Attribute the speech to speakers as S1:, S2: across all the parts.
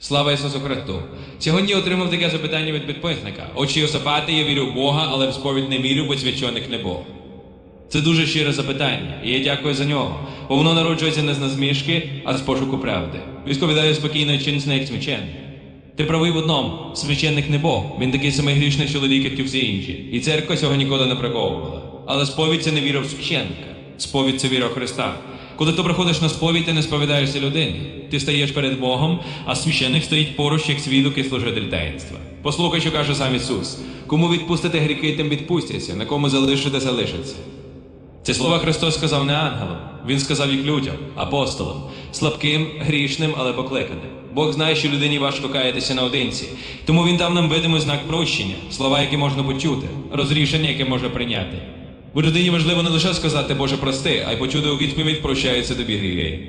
S1: Слава Ісусу Христу! Сьогодні отримав таке запитання від підписника. Очі Йосипати, я вірю в Бога, але в сповідь не вірю, бо священик не Бог. Це дуже щире запитання, і я дякую за нього, бо воно народжується не з насмішки, а з пошуку правди. Відповідаю спокійно чинно як священник. Ти правий в одному, священник не Бог, він такий самий грішний чоловік, як і всі інші. І церква цього ніколи не приховувала. Але сповідь це не віра в священника, сповідь це віра в Христа. Коли ти приходиш на сповідь, ти не сповідаєшся людині. Ти стаєш перед Богом, а священник стоїть поруч як свідок і служитель таїнства. Послухай, що каже сам Ісус: кому відпустите гріхи, тим відпустяться, на кому залишите, залишаться. Ці слова Христос сказав не ангелам, Він сказав їх людям, апостолам, слабким, грішним, але покликаним. Бог знає, що людині важко каятися наодинці, тому Він дав нам видимий знак прощення, слова, які можна почути, розрішення, яке може прийняти. Бо людині важливо не лише сказати Боже прости, а й почути у відповідь прощається тобі гріхи.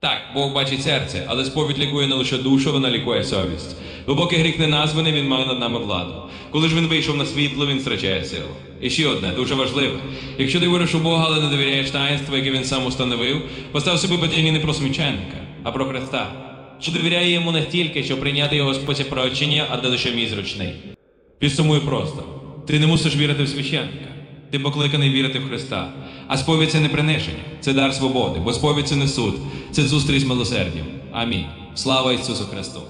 S1: Так, Бог бачить серце, але сповідь лікує не лише душу, вона лікує совість. Бо гріх не названий, він має над нами владу. Коли ж він вийшов на світло, він втрачає силу. І ще одне, дуже важливе. Якщо ти віриш у Бога, але не довіряєш таїнству, яке він сам установив, постав собі питання не про священника, а про Христа. Чи довіряє йому не тільки, щоб прийняти його спосіб прощення, а не лише мій зручний. Підсумую просто: ти не мусиш вірити в священника. Ти покликаний вірити в Христа. А сповідь це не приниження, це дар свободи, бо сповідь це не суд, це зустріч з милосердям. Амінь. Слава Ісусу Христу!